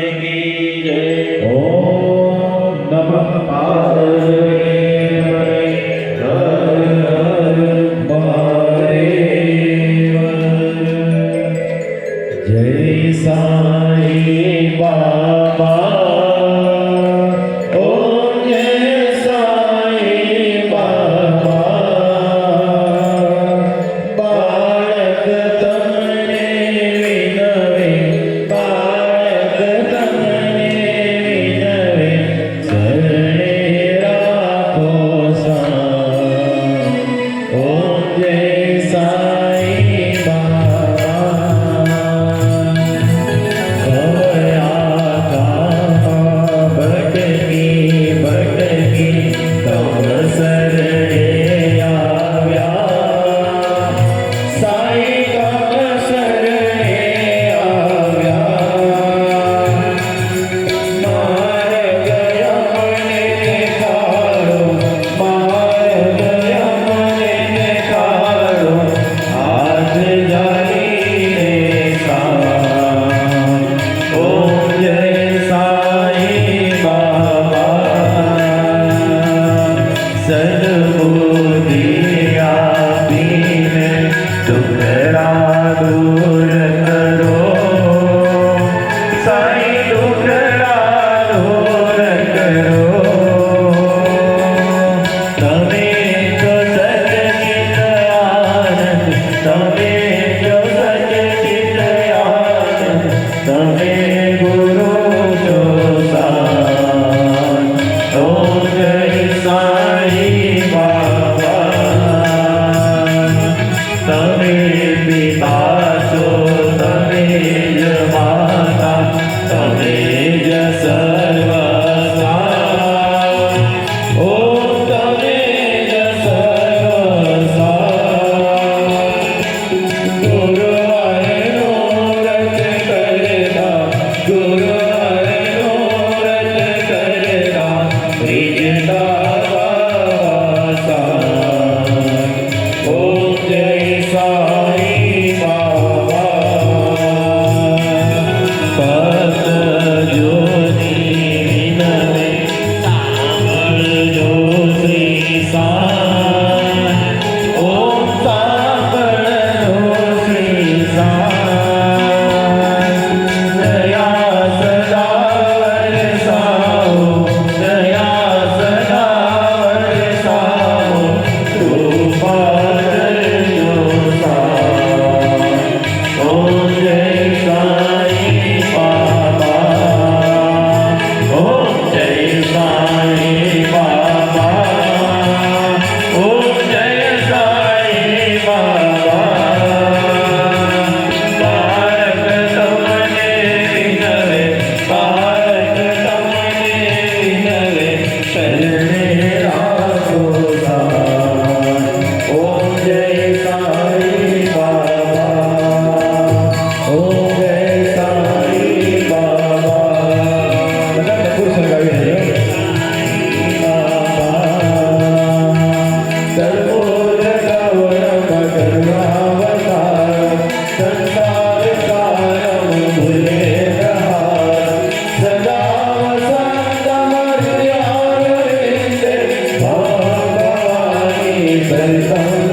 કી જય. Amen.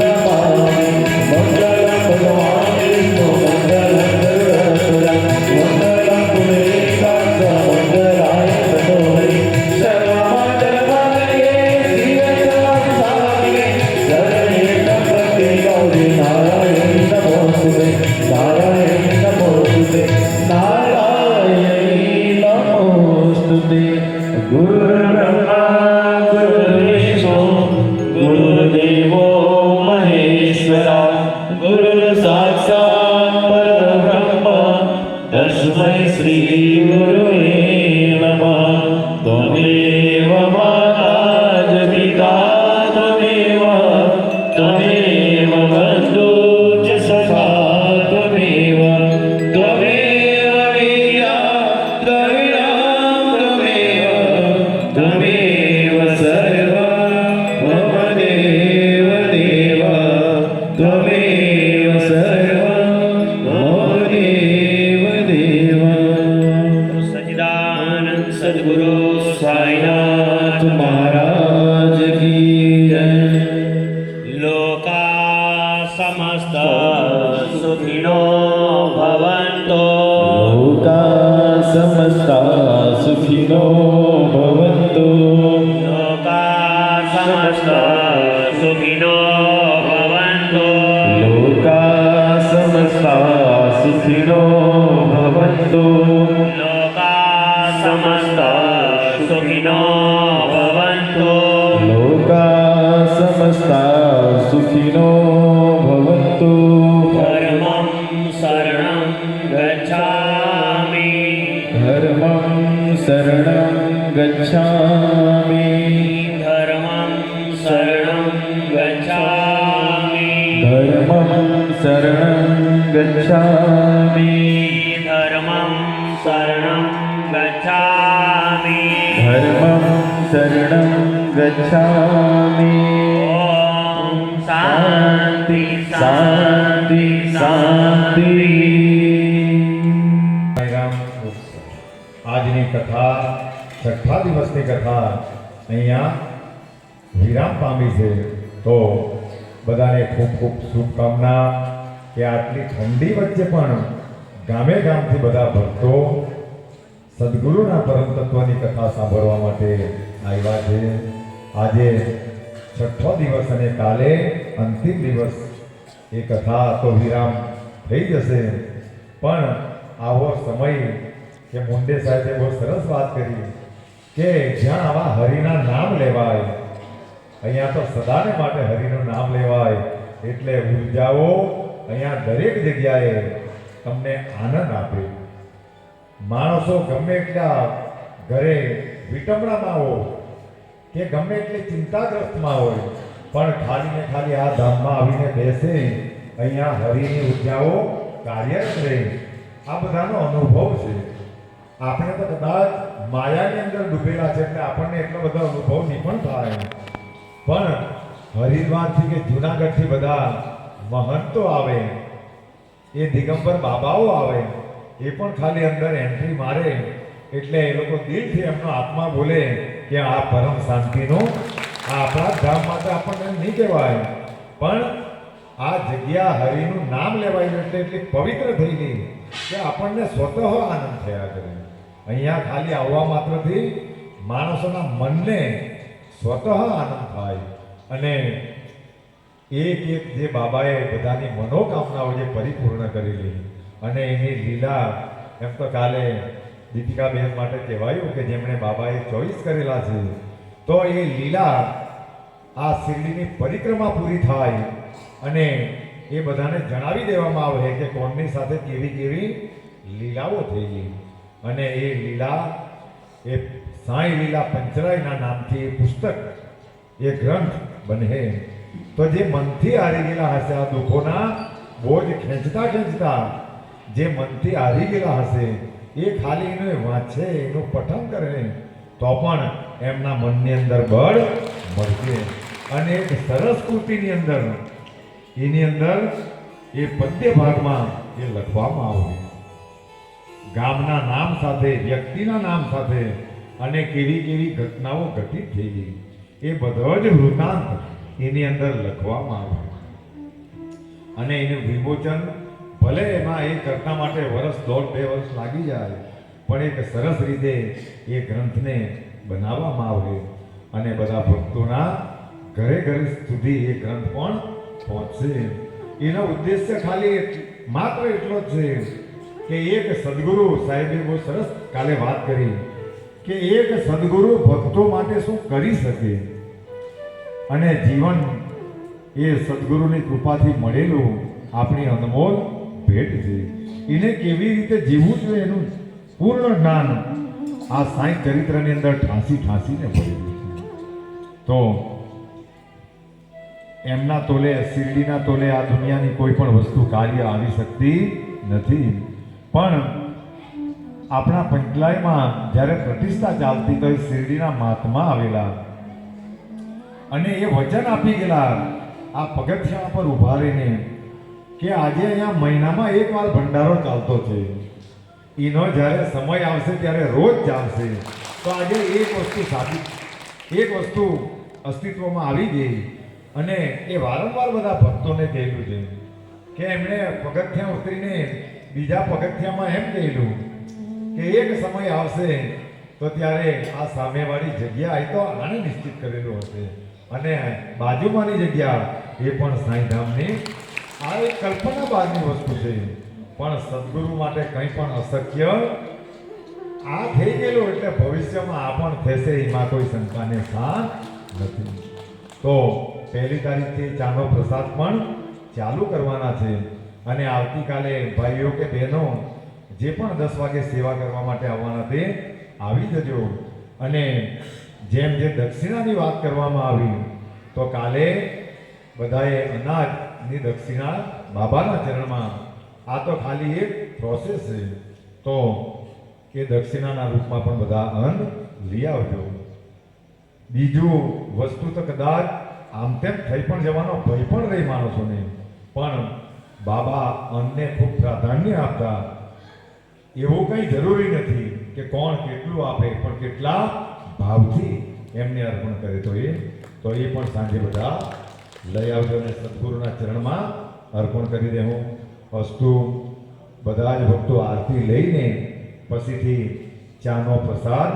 साईं तुम्हारा ગચ્છામિ ॐ शान्ति શાંતિ શાંતિ રામ આજની કથા છઠ્ઠા દિવસની કથા અહીંયા વિરામ પામી છે તો બધાને ખૂબ ખૂબ શુભકામના કે આટલી ઠંડી વચ્ચે પણ ગામે ગામથી બધા ભક્તો સદગુરુના પરમ તત્વની કથા સાંભળવા માટે આવ્યા છે આજે છઠ્ઠો દિવસ અને કાલે અંતિમ દિવસ. એ કથા તો વિરામ થઈ જશે. પણ આવો સમય કે મુંડે સાહેબે બહુ સરસ વાત કરી કે જ્યાં આવા હરિના નામ લેવાય, અહીંયા તો સદાને માટે હરિનું નામ લેવાય. એટલે ઉર્જાઓ અહીંયા દરેક જગ્યાએ તમને આનંદ આપે. માણસો ગમે એટલા ઘરે વિટમણામાં હોય કે ગમે એટલી ચિંતાગ્રસ્તમાં હોય, પણ ખાલી ને ખાલી આ ધામમાં આવીને બેસે, અહીંયા હરિની ઉર્જાઓ કાર્યરત રહે આ બધાનો અનુભવ છે. આપણે તો કદાચ માયાની અંદર ડૂબેલા છે એટલે આપણને એટલો બધો અનુભવ નહીં પણ થાય. પણ હરિદ્વારથી કે જુનાગઢથી બધા મહંતો આવે, એ દિગંબર બાબાઓ આવે, એ પણ ખાલી અંદર એન્ટ્રી મારે. એટલે એ લોકો દિલથી એમનો આત્મા બોલે કે આ પરમ શાંતિનું આ આપણા ધામ માટે આપણને નહીં કહેવાય. પણ આ જગ્યા હરિનું નામ લેવાયું એટલે એટલી પવિત્ર થઈ ગઈ કે આપણને સ્વતઃ આનંદ થયા કરે. અહીંયા ખાલી આવવા માત્રથી માણસોના મનને સ્વતઃ આનંદ થાય. અને એક એક જે બાબાએ બધાની મનોકામનાઓ જે પરિપૂર્ણ કરેલી અને એની લીલા, એમ તો કાલે દીપિકાબેન માટે કહેવાયું કે જેમણે બાબાએ ચોઈસ કરેલા છે, તો એ લીલા આ શિરડીની પરિક્રમા પૂરી થાય અને એ બધાને જણાવી દેવામાં આવે કે કોણની સાથે કેવી કેવી લીલાઓ થઈ અને એ લીલા, એ સાંઈ લીલા પંચરાયના નામથી એ પુસ્તક, એ ગ્રંથ બને. તો જે મનથી હારી ગયેલા હશે આ દુઃખોના બોજ ખેંચતા ખેંચતા, જે મનથી હારી ગયેલા હશે એ ખાલી એનો વાંચે એનું પઠન કરે. તો પણ એમના મનની અંદર બળ મળશે. અને એક સરસ કૃતિની અંદર, એની અંદર એ પદ્ય ભાગમાં એ લખવામાં આવે ગામના નામ સાથે, વ્યક્તિના નામ સાથે અને કેવી કેવી ઘટનાઓ ઘટિત થઈ એ બધો જ વૃત્તાંત એની અંદર લખવામાં આવે અને એનું વિમોચન ભલે એમાં એ કરતા માટે વર્ષ દોઢ બે વર્ષ લાગી જાય, પણ એક સરસ રીતે એ ગ્રંથને બનાવવામાં આવે અને બધા ભક્તોના ઘરે ઘરે સુધી એ ગ્રંથ પણ પહોંચશે. એનો ઉદ્દેશ્ય ખાલી માત્ર એટલો જ છે કે એક સદગુરુ સાહેબે બહુ સરસ કાલે વાત કરી કે એક સદગુરુ ભક્તો માટે શું કરી શકે? અને જીવન એ સદગુરુની કૃપાથી મળેલું આપણી અનમોલ ભેટ છે. એને કેવી રીતે જીવવું જોઈએ એનું પૂર્ણ જ્ઞાન આ સાંઈ ચરિત્રની અંદર ઠાંસી ઠાંસીને ભરેલું છે. તો એમના તોલે, શિરડીના તોલે આ દુનિયાની કોઈ પણ વસ્તુ કાર્ય આવી શકતી નથી. પણ આપણા પંચલાયમાં જ્યારે પ્રતિષ્ઠા ચાલતી તો એ શિરડીના મહાત્મા આવેલા અને એ વચન આપી ગયેલા આ પગથિયા પર ઊભા રહીને કે આજે અહીંયા મહિનામાં એક વાર ભંડારો ચાલતો છે. એનો જ્યારે સમય આવશે, ત્યારે રોજ ચાલશે. તો આજે એક વસ્તુ સાબિત, એક વસ્તુ અસ્તિત્વમાં આવી ગઈ અને એ વારંવાર બધા ભક્તોને કહેલું છે કે એમણે પગથિયા ઉતરીને બીજા પગથિયામાં એમ કહેલું કે એક સમય આવશે તો ત્યારે આ સામેવાળી જગ્યા એ તો આને નિશ્ચિત કરેલું હશે. અને બાજુમાંની જગ્યા એ પણ સાંઈધામની આ એક કલ્પના બહારની વસ્તુ છે. પણ સદગુરુ માટે કંઈ પણ અશક્ય આ થઈ ગયેલું એટલે ભવિષ્યમાં આ પણ થશે, એમાં કોઈ શંકાને સ્થાન નથી. તો પહેલી તારીખથી ચાનો પ્રસાદ પણ ચાલુ કરવાના છે. અને આવતીકાલે ભાઈઓ કે બહેનો જે પણ દસ વાગે સેવા કરવા માટે આવવાના તે આવી જજો. અને જેમ જે દક્ષિણાની વાત કરવામાં આવી, તો કાલે બધાએ અનાજની દક્ષિણા બાબાના ચરણમાં. આ તો ખાલી એક પ્રોસેસ છે. તો એ દક્ષિણાના રૂપમાં પણ બધા અન્ન લઈ આવજો. બીજું, વસ્તુ તો કદાચ આમ તેમ થઈ પણ જવાનો ભય પણ રહી માણસોને. પણ બાબા અન્નને ખૂબ પ્રાધાન્ય આપતા. એવું કંઈ જરૂરી નથી કે કોણ કેટલું આપે, પણ કેટલા ભાવથી એમને અર્પણ કરે તો એ તો એ પણ સાંજે બધા લઈ આવજો અને સદગુરુના ચરણમાં અર્પણ કરી દેવું વસ્તુ બધા જ ભક્તો આરતી લઈને પછીથી ચાનો પ્રસાદ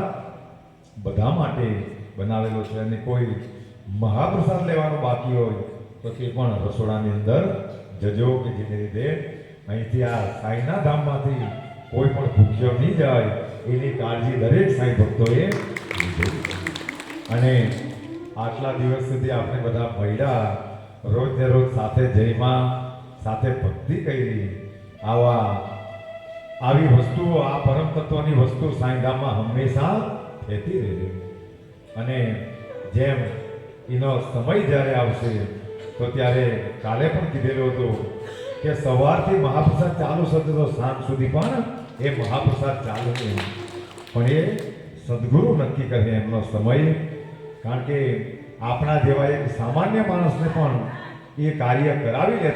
બધા માટે બનાવેલો છે અને કોઈ મહાપ્રસાદ લેવાનો બાકી હોય તો તે પણ રસોડાની અંદર જજો કે જેને લીધે અહીંથી આ સાંઈના ધામમાંથી કોઈ પણ ભૂખ્યો નહીં જાય એની કાળજી દરેક સાંઈ ભક્તોએ અને આટલા દિવસ સુધી આપણે બધા મળ્યા. રોજ ને રોજ સાથે જયમાં સાથે ભક્તિ કરી. આવા આવી વસ્તુઓ, આ પરમ તત્વની વસ્તુ સાંઈધામમાં હંમેશા થતી રહેલી અને જેમ એનો સમય જ્યારે આવશે, તો ત્યારે કાલે પણ કીધેલું હતું કે સવારથી મહાપ્રસાદ ચાલુ થતો તો સાંજ સુધી પણ એ મહાપ્રસાદ ચાલુ નહીં પણ એ સદગુરુ નક્કી કરે એમનો સમય કારણ કે આપણા જેવા એક સામાન્ય માણસને પણ એ કાર્ય કરાવી લે